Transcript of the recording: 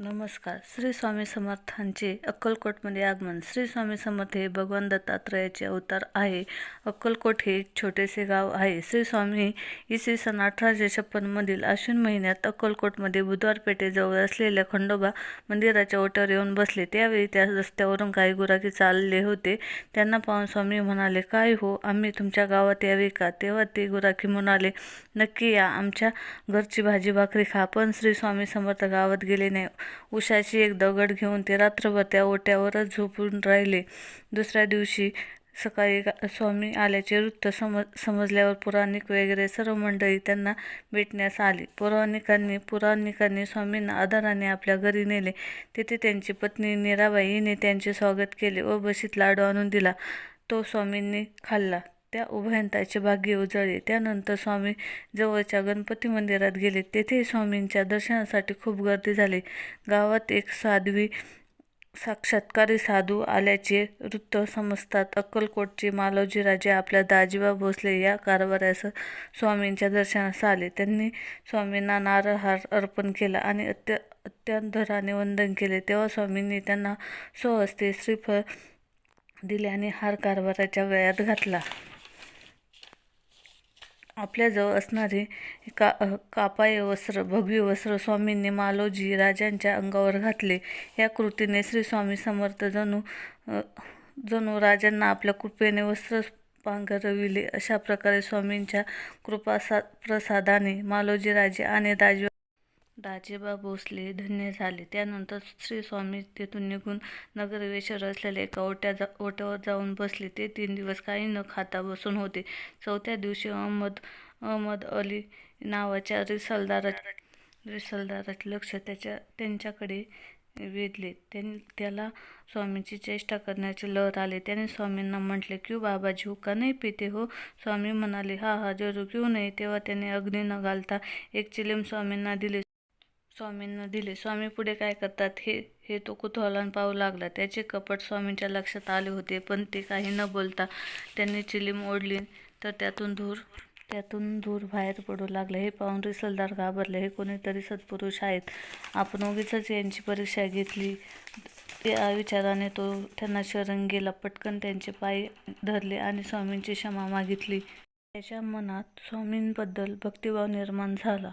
नमस्कार. श्री स्वामी समर्थांचे अक्कलकोटमध्ये आगमन. श्री स्वामी समर्थ हे भगवान दत्तात्रयाचे अवतार आहे. अक्कलकोट हे छोटेसे गाव आहे. श्री स्वामी इसवी सन अठराशे छप्पनमधील आश्विन महिन्यात अक्कलकोटमध्ये बुधवार पेठेजवळ असलेल्या खंडोबा मंदिराच्या ओट्यावर येऊन बसले. त्यावेळी त्या रस्त्यावरून काही गुराखी चालले होते. त्यांना पाहून स्वामी म्हणाले काय हो? आम्ही तुमच्या गावात यावे का? तेव्हा ते गुराखी म्हणाले नक्की या. आमच्या घरची भाजी भाकरी खा. पण श्री स्वामी समर्थ गावात गेले नाही. उषाची एक दगड घेऊन ते रात्रभर त्या ओट्यावरच झोपून राहिले. दुसऱ्या दिवशी सकाळी स्वामी आल्याचे वृत्त सम समजल्यावर पुराणिक वगैरे सर्व मंडळी त्यांना भेटण्यास आली. पुराणिकांनी पुराणिकांनी स्वामींना आदराने आपल्या घरी नेले. तेथे त्यांची पत्नी नीराबाई हिने त्यांचे स्वागत केले व बशीत लाडू आणून दिला. तो स्वामींनी खाल्ला. त्या उभयंताचे भाग्य उजळले त्यानंतर स्वामी जवळच्या गणपती मंदिरात गेले. तेथे स्वामींच्या दर्शनासाठी खूप गर्दी झाली. गावात एक साध्वी साक्षात्कारी साधू आल्याचे वृत्त समजतात. अक्कलकोटचे मालोजीराजे आपल्या दाजीबा भोसले या कारभाऱ्यास स्वामींच्या दर्शनास आले. त्यांनी स्वामींना नारळहार अर्पण केला आणि अत्य अत्यंतराने वंदन केले. तेव्हा स्वामींनी त्यांना स्वहस्ते श्रीफळ दिले आणि हार कारभाराच्या वेळात घातला. आपल्याजवळ असणारे का कापाय वस्त्र भगवी वस्त्र स्वामींनी मालोजी राजांच्या अंगावर घातले. या कृतीने श्री स्वामी समर्थ जणू जणू राजांना आपल्या कृपेने वस्त्र पांघरविले. अशा प्रकारे स्वामींच्या कृपासा प्रसादाने मालोजी राजे आणि दाजी दाजीबा भोसले धन्य झाले. त्यानंतर श्री स्वामी तेथून निघून नगरवेशर असलेल्या एका ओट्या जा ओट्यावर जाऊन बसले. ते तीन दिवस काही न खाता बसून होते. चौथ्या दिवशी अहमद अहमद अली नावाच्या रिसलदारा रिसलदाराचे लक्ष त्याच्या त्यांच्याकडे वेधले. त्यां त्याला स्वामींची चेष्टा करण्याचे लहर आले. त्याने स्वामींना म्हटले की बाबाजी का नाही पिते हो? स्वामी म्हणाले हा हा जरूर. क्यू नाही? तेव्हा त्याने अग्नी न घालता एक चिलीम स्वामींना दिले. स्वामींना दिले. स्वामी पुढे काय करतात? हे हे तो कुतूहलान पाहू लागला. त्याचे कपट स्वामींच्या लक्षात आले होते पण ते काही न बोलता त्यांनी चिलीम ओढली. तर त्यातून धूर त्यातून धूर बाहेर पडू लागले. हे पाहून रिसलदार घाबरले. हे कोणीतरी सत्पुरुष आहेत आपण उगीच यांची परीक्षा घेतली. या विचाराने तो त्यांना शरण गेला. पटकन त्यांचे पाय धरले आणि स्वामींची क्षमा मागितली. त्याच्या मनात स्वामींबद्दल भक्तिभाव निर्माण झाला.